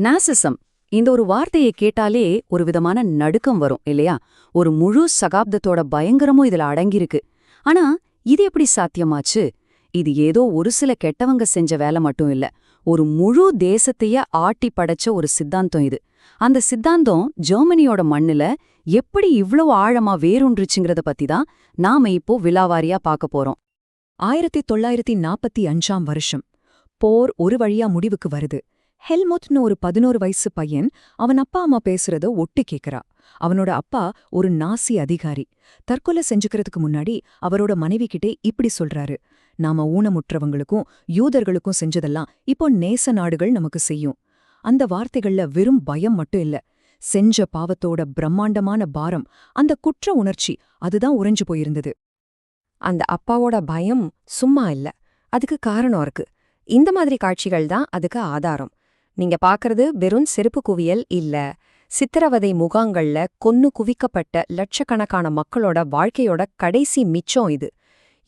நாசிசம். இந்த ஒரு வார்த்தையை கேட்டாலே ஒரு விதமான நடுக்கம் வரும் இல்லையா? ஒரு முழு சகாப்தத்தோட பயங்கரமும் இதுல அடங்கியிருக்கு. ஆனா இது எப்படி சாத்தியமாச்சு? இது ஏதோ ஒரு சில கெட்டவங்க செஞ்ச வேலை மட்டும் இல்ல ஒரு முழு தேசத்தையே ஆட்டி படைச்ச ஒரு சித்தாந்தம் இது. அந்த சித்தாந்தம் ஜெர்மனியோட மண்ணுல எப்படி இவ்ளோ ஆழமா வேரூன்றுச்சுங்கிறத பத்தி தான் நாம இப்போ விலாவாரியா பார்க்க போறோம். ஆயிரத்தி தொள்ளாயிரத்தி நாற்பத்தி அஞ்சாம் வருஷம். போர் ஒரு வழியா முடிவுக்கு வருது. ஹெல்முத்னு ஒரு பதினோரு வயசு பையன் அவன் அப்பா அம்மா பேசுறத ஒட்டு கேக்குறா. அவனோட அப்பா ஒரு நாசி அதிகாரி. தற்கொலை செஞ்சுக்கிறதுக்கு முன்னாடி அவரோட மனைவி கிட்டே இப்படி சொல்றாரு. நாம ஊனமுற்றவங்களுக்கும் யூதர்களுக்கும் செஞ்சதெல்லாம் இப்போ நேச நாடுகள் நமக்கு செய்யும். அந்த வார்த்தைகள்ல வெறும் பயம் மட்டும் இல்ல. செஞ்ச பாவத்தோட பிரம்மாண்டமான பாரம் அந்த குற்ற உணர்ச்சி அதுதான் உறைஞ்சு போயிருந்தது. அந்த அப்பாவோட பயம் சும்மா இல்ல. அதுக்கு காரணம் இருக்கு. இந்த மாதிரி காட்சிகள் தான் அதுக்கு ஆதாரம். நீங்க பாக்குறது வெறும் செருப்பு குவியல் இல்ல. சித்திரவதை முகாங்கள்ல கொன்னு குவிக்கப்பட்ட லட்சக்கணக்கான மக்களோட வாழ்க்கையோட கடைசி மிச்சம் இது.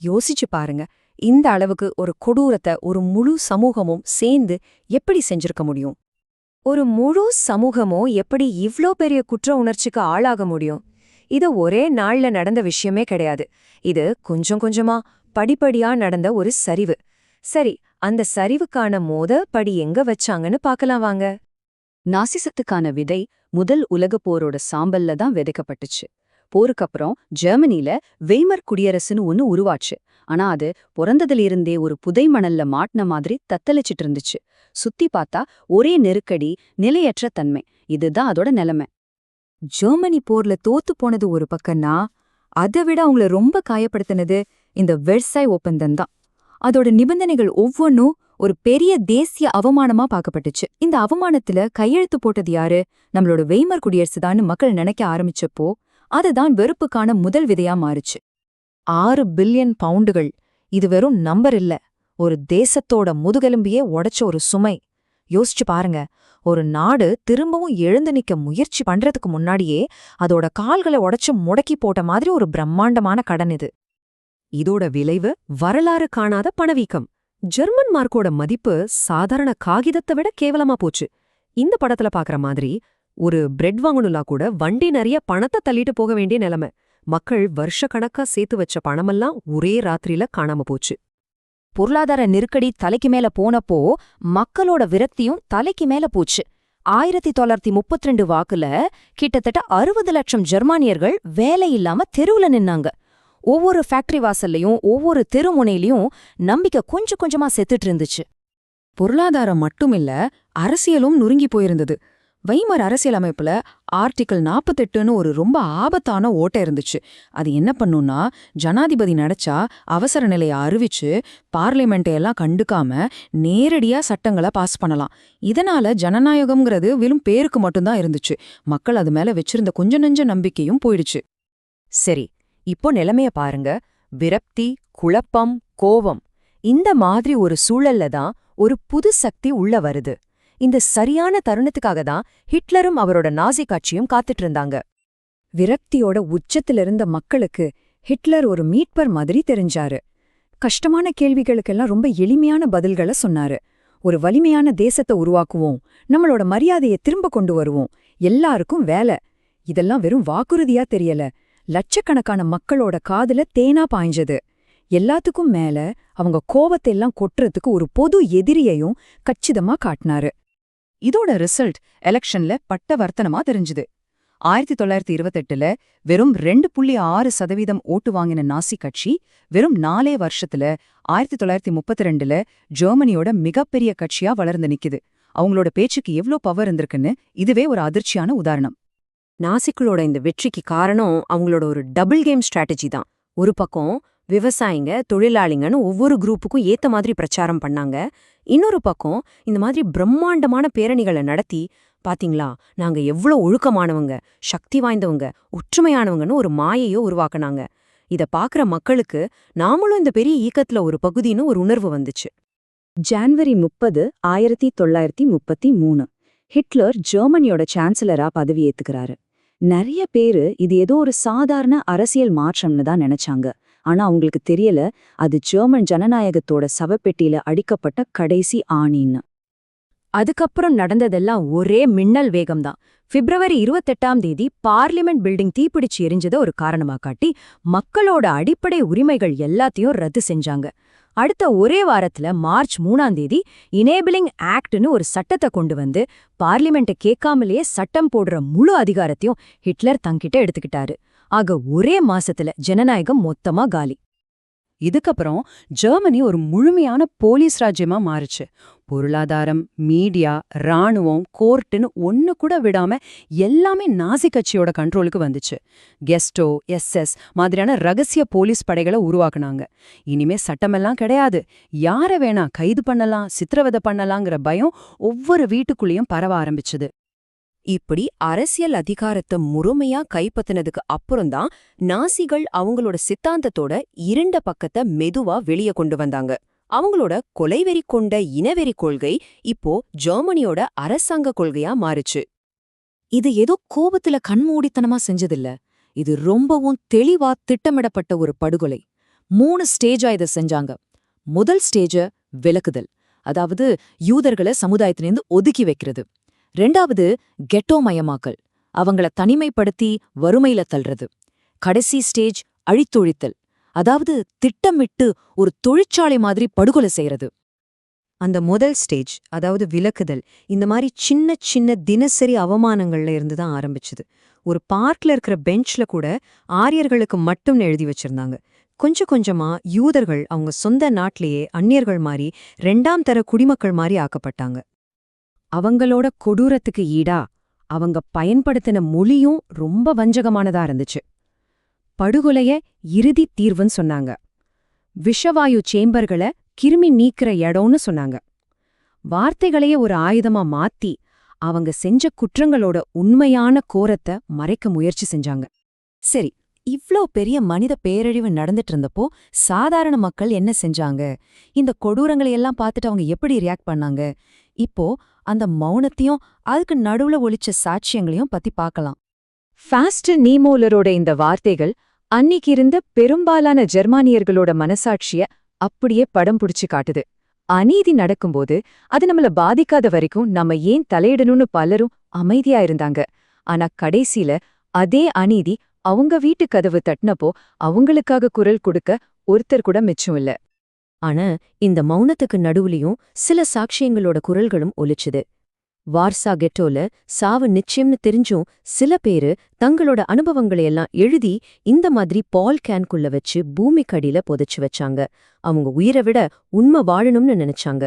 யோசிச்சு பாருங்க இந்த அளவுக்கு ஒரு கொடூரத்தை ஒரு முழு சமூகமும் சேர்ந்து எப்படி செஞ்சிருக்க முடியும்? ஒரு முழு சமூகமும் எப்படி இவ்ளோ பெரிய குற்ற உணர்ச்சிக்கு ஆளாக முடியும்? இது ஒரே நாள்ல நடந்த விஷயமே கிடையாது. இது கொஞ்சம் கொஞ்சமா படிப்படியா நடந்த ஒரு சரிவு. சரி அந்த சரிவுக்கான மோத படி எங்க வச்சாங்கன்னு பார்க்கலாம் வாங்க. நாசிசத்துக்கான விதை முதல் உலகப் போரோட சாம்பல்ல தான் விதைக்கப்பட்டுச்சு. போருக்கப்புறம் ஜெர்மனில வெய்மர் குடியரசுன்னு ஒன்னு உருவாச்சு. ஆனா அது பிறந்ததிலிருந்தே ஒரு புதை மணல்ல மாட்டின மாதிரி தத்தளிச்சிட்டு இருந்துச்சு. சுத்தி பார்த்தா ஒரே நெருக்கடி நிலையற்ற தன்மை. இதுதான் அதோட நிலைமை. ஜெர்மனி போர்ல தோத்து போனது ஒரு பக்கம்னா அதை விட அவங்கள ரொம்ப காயப்படுத்தினது இந்த வெர்சாய் ஒப்பந்தம் தான் அதோட நிபந்தனைகள் ஒவ்வொன்றும் ஒரு பெரிய தேசிய அவமானமா பார்க்கப்பட்டுச்சு. இந்த அவமானத்துல கையெழுத்து போட்டது யாரு? நம்மளோட வெய்மர் குடியரசுதான்னு மக்கள் நினைக்க ஆரம்பிச்சப்போ அதுதான் வெறுப்புக்கான முதல் விதையா மாறுச்சு. ஆறு பில்லியன் பவுண்டுகள். இது வெறும் நம்பர் இல்ல. ஒரு தேசத்தோட முதுகெலும்பியே உடைச்ச ஒரு சுமை. யோசிச்சு பாருங்க. ஒரு நாடு திரும்பவும் எழுந்து நிக்க முயற்சி பண்றதுக்கு முன்னாடியே அதோட கால்களை உடைச்சு முடக்கி போட்ட மாதிரி ஒரு பிரம்மாண்டமான கடன் இது. இதோட விளைவு வரலாறு காணாத பணவீக்கம். ஜெர்மன் மார்க்கோட மதிப்பு சாதாரண காகிதத்தை விட கேவலமா போச்சு. இந்த படத்துல பாக்குற மாதிரி ஒரு பிரெட் வாங்கணும்னா கூட வண்டி நிறைய பணத்தை தள்ளிட்டு போக வேண்டிய நிலைமை. மக்கள் வருஷக்கணக்கா சேர்த்து வச்ச பணமெல்லாம் ஒரே ராத்திரியில காணாம போச்சு. பொருளாதார நெருக்கடி தலைக்கு மேல போனப்போ மக்களோட விரக்தியும் தலைக்கு மேல போச்சு. ஆயிரத்தி தொள்ளாயிரத்தி முப்பத்தி ரெண்டு வாக்குல கிட்டத்தட்ட அறுபது லட்சம் ஜெர்மானியர்கள் வேலை இல்லாம தெருவுல நின்னாங்க. ஒவ்வொரு ஃபேக்டரி வாசல்லையும் ஒவ்வொரு தெருமுனையிலயும் நம்பிக்கை கொஞ்சம் கொஞ்சமா செத்துட்டு இருந்துச்சு. பொருளாதாரம் மட்டுமில்ல அரசியலும் நுருங்கி போயிருந்தது. வைமர் அரசியலமைப்புல ஆர்டிகிள் நாற்பத்தெட்டுன்னு ஒரு ரொம்ப ஆபத்தான ஓட்டை இருந்துச்சு. அது என்ன பண்ணும்னா ஜனாதிபதி நடைச்சா அவசர நிலையை அறிவிச்சு பார்லிமெண்ட்டை எல்லாம் கண்டுக்காம நேரடியா சட்டங்களை பாஸ் பண்ணலாம். இதனால ஜனநாயகம்ங்கிறது வெறும் பேருக்கு மட்டும்தான் இருந்துச்சு. மக்கள் அது மேல வச்சிருந்த கொஞ்ச நெஞ்ச நம்பிக்கையும் போயிடுச்சு. சரி இப்போ நிலைமைய பாருங்க. விரக்தி குழப்பம் கோவம் இந்த மாதிரி ஒரு சூழல்ல தான் ஒரு புது சக்தி உள்ள வருது. இந்த சரியான தருணத்துக்காக தான் ஹிட்லரும் அவரோட நாசி காட்சியும் காத்துட்டு இருந்தாங்க. விரக்தியோட உச்சத்திலிருந்த மக்களுக்கு ஹிட்லர் ஒரு மீட்பர் மாதிரி தெரிஞ்சாரு. கஷ்டமான கேள்விகளுக்கெல்லாம் ரொம்ப எளிமையான பதில்களை சொன்னாரு. ஒரு வலிமையான தேசத்தை உருவாக்குவோம் நம்மளோட மரியாதையை திரும்ப கொண்டு வருவோம் எல்லாருக்கும் வேலை. இதெல்லாம் வெறும் வாக்குறுதியா தெரியல. லட்சக்கணக்கான மக்களோட காதுல தேனா பாய்ஞ்சது. எல்லாத்துக்கும் மேல அவங்க கோவத்தை எல்லாம் கொட்டுறதுக்கு ஒரு பொது எதிரியையும் கச்சிதமா காட்டினாரு. இதோட ரிசல்ட் எலெக்ஷன்ல பட்டவர்த்தனமா தெரிஞ்சுது. ஆயிரத்தி தொள்ளாயிரத்தி இருபத்தெட்டுல வெறும் ரெண்டு புள்ளி ஆறு சதவீதம் ஓட்டு வாங்கின நாசி கட்சி வெறும் நாலே வருஷத்துல ஆயிரத்தி தொள்ளாயிரத்தி முப்பத்தி ரெண்டுல ஜெர்மனியோட மிகப்பெரிய கட்சியா வளர்ந்து நிக்குது. அவங்களோட பேச்சுக்கு எவ்ளோ பவர் இருந்திருக்குன்னு இதுவே ஒரு அதிர்ச்சியான உதாரணம். நாசிக்குளோட இந்த வெற்றிக்கு காரணம் அவங்களோட ஒரு டபுள் கேம் ஸ்ட்ராட்டஜி தான். ஒரு பக்கம் விவசாயிங்க தொழிலாளிங்கன்னு ஒவ்வொரு குரூப்புக்கும் ஏத்த மாதிரி பிரச்சாரம் பண்ணாங்க. இன்னொரு பக்கம் இந்த மாதிரி பிரம்மாண்டமான பேரணிகளை நடத்தி பாத்தீங்களா நாங்க எவ்ளோ ஒழுக்கமானவங்க சக்தி வாய்ந்தவங்க ஒற்றுமையானவங்கன்னு ஒரு மாயையோ உருவாக்குனாங்க. இத பாக்குற மக்களுக்கு நாமளும் இந்த பெரிய ஈக்கத்துல ஒரு பகுதின்னு ஒரு உணர்வு வந்துச்சு. ஜான்வரி முப்பது ஆயிரத்தி தொள்ளாயிரத்தி முப்பத்தி மூணு. ஹிட்லர் ஜெர்மனியோட சான்சலரா பதவியேத்துக்கிறாரு நிறைய பேரு இது ஏதோ ஒரு சாதாரண அரசியல் மாற்றம்னு தான் நினைச்சாங்க. ஆனா அவங்களுக்கு தெரியல அது ஜெர்மன் ஜனநாயகத்தோட சவப்பெட்டியில அடிக்கப்பட்ட கடைசி ஆணின்னு. அதுக்கப்புறம் நடந்ததெல்லாம் ஒரே மின்னல் வேகம்தான். பிப்ரவரி இருபத்தெட்டாம் தேதி பார்லிமெண்ட் பில்டிங் தீப்பிடிச்சு எரிஞ்சத ஒரு காரணமா காட்டி மக்களோட அடிப்படை உரிமைகள் எல்லாத்தையும் ரத்து செஞ்சாங்க. அடுத்த ஒரே வாரத்துல மார்ச் மூணாம் தேதி இனேபிளிங் ஆக்ட்னு ஒரு சட்டத்தை கொண்டு வந்து பார்லிமெண்ட்டை கேட்காமலேயே சட்டம் போடுற முழு அதிகாரத்தையும் ஹிட்லர் தங்கிட்ட எடுத்துக்கிட்டாரு. ஆக ஒரே மாசத்துல ஜனநாயகம் மொத்தமா காலி. இதுக்கப்புறம் ஜெர்மனி ஒரு முழுமையான போலீஸ் ராஜ்யமா மாறுச்சு. பொருளாதாரம் மீடியா ராணுவம் கோர்ட்டுன்னு ஒன்னு கூட விடாம எல்லாமே நாசி கட்சியோட கண்ட்ரோலுக்கு வந்துச்சு. கெஸ்டோ எஸ்எஸ் மாதிரியான ரகசிய போலீஸ் படைகளை உருவாக்குனாங்க. இனிமே சட்டமெல்லாம் கிடையாது. யார வேணா கைது பண்ணலாம் சித்திரவதை பண்ணலாங்கிற பயம் ஒவ்வொரு வீட்டுக்குள்ளேயும் பரவ ஆரம்பிச்சுது. இப்படி அரசியல் அதிகாரத்தை முழுமையா கைப்பத்தினதுக்கு அப்புறம்தான் நாசிகள் அவங்களோட சித்தாந்தத்தோட இருண்ட பக்கத்தை மெதுவா வெளிய கொண்டு வந்தாங்க. அவங்களோட கொலைவெறி கொண்ட இனவெறி கொள்கை இப்போ ஜெர்மனியோட அரசாங்க கொள்கையா மாறுச்சு. இது ஏதோ கோபத்துல கண்மூடித்தனமா செஞ்சதில்ல. இது ரொம்பவும் தெளிவா திட்டமிடப்பட்ட ஒரு படுகொலை. மூணு ஸ்டேஜா இதை செஞ்சாங்க. முதல் ஸ்டேஜ விலக்குதல். அதாவது யூதர்களை சமுதாயத்திலிருந்து ஒதுக்கி வைக்கிறது. ரெண்டாவது கெட்டோ மயமாக்கல். அவங்கள தனிமைப்படுத்தி வறுமையில தள்ளுறது. கடைசி ஸ்டேஜ் அழித்தொழித்தல். அதாவது திட்டமிட்டு ஒரு தொழிற்சாலை மாதிரி படுகொலை செய்யறது. அந்த முதல் ஸ்டேஜ் அதாவது விலக்குதல் இந்த மாதிரி சின்ன சின்ன தினசரி அவமானங்கள்ல இருந்து தான் ஆரம்பிச்சுது. ஒரு பார்க்ல இருக்கிற பெஞ்ச்ல கூட ஆரியர்களுக்கு மட்டும் எழுதி வச்சிருந்தாங்க. கொஞ்சம் கொஞ்சமா யூதர்கள் அவங்க சொந்த நாட்டிலேயே அந்நியர்கள் மாதிரி ரெண்டாம் தர குடிமக்கள் மாதிரி ஆக்கப்பட்டாங்க. அவங்களோட கொடூரத்துக்கு ஈடா அவங்க பயன்படுத்தின மொழியும் ரொம்ப வஞ்சகமானதா இருந்துச்சு. படுகொலைய இறுதி தீர்வுன்னு சொன்னாங்க. விஷவாயு சேம்பர்களை கிருமி நீக்கிற இடம்னு சொன்னாங்க. வார்த்தைகளையே ஒரு ஆயுதமா மாத்தி அவங்க செஞ்ச குற்றங்களோட உண்மையான கோரத்தை மறைக்க முயற்சி செஞ்சாங்க. சரி இவ்ளோ பெரிய மனித பேரழிவு நடந்துட்டு இருந்தப்போ சாதாரண மக்கள் என்ன செஞ்சாங்க? இந்த கொடூரங்களை எல்லாம் பார்த்துட்டு அவங்க எப்படி ரியாக்ட் பண்ணாங்க? இப்போ அந்த மௌனத்தையும் அதுக்கு நடுவுல ஒழிச்ச சாட்சியங்களையும் பத்தி பார்க்கலாம். ஃபாஸ்ட் நீமோலரோட இந்த வார்த்தைகள் அன்னிக்கு இருந்த பெரும்பாலான ஜெர்மானியர்களோட மனசாட்சிய அப்படியே படம் புடிச்சு காட்டுது. அநீதி நடக்கும்போது அது நம்மள பாதிக்காத வரைக்கும் நம்ம ஏன் தலையிடணும்னு பலரும் அமைதியா இருந்தாங்க. ஆனா கடைசியில அதே அநீதி அவங்க வீட்டு கதவு தட்டினப்போ அவங்களுக்காக குரல் கொடுக்க ஒருத்தர் கூட மிச்சம் இல்ல. ஆனா இந்த மௌனத்துக்கு நடுவுலயும் சில சாட்சியங்களோட குரல்களும் ஒலிச்சுது. வார்சா கெட்டோல சாவு நிச்சயம்னு தெரிஞ்சும் சில பேரு தங்களோட அனுபவங்களை எல்லாம் எழுதி இந்த மாதிரி பால் கேன்குள்ள வச்சு பூமிக்கடியில புதைச்சு வச்சாங்க. அவங்க உயிரை விட உண்மை வாழணும்னு நினைச்சாங்க.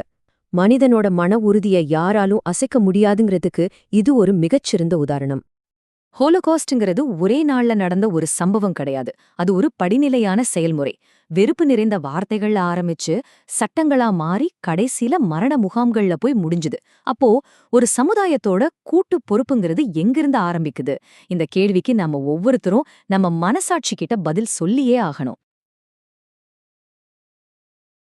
மனிதனோட மன உறுதியை யாராலும் அசைக்க முடியாதுங்கிறதுக்கு இது ஒரு மிகச்சிறந்த உதாரணம். ஹோலோகாஸ்ட்ங்கிறது ஒரே நாள்ல நடந்த ஒரு சம்பவம் கிடையாது. அது ஒரு படிநிலையான செயல்முறை. வெறுப்பு நிறைந்த வார்த்தைகள்ல ஆரம்பிச்சு சட்டங்களா மாறி கடைசியில மரண முகாம்கள்ல போய் முடிஞ்சுது. அப்போ ஒரு சமுதாயத்தோட கூட்டு பொறுப்புங்கிறது எங்கிருந்து ஆரம்பிக்குது? இந்த கேள்விக்கு நம்ம ஒவ்வொருத்தரும் நம்ம மனசாட்சி கிட்ட பதில் சொல்லியே ஆகணும்.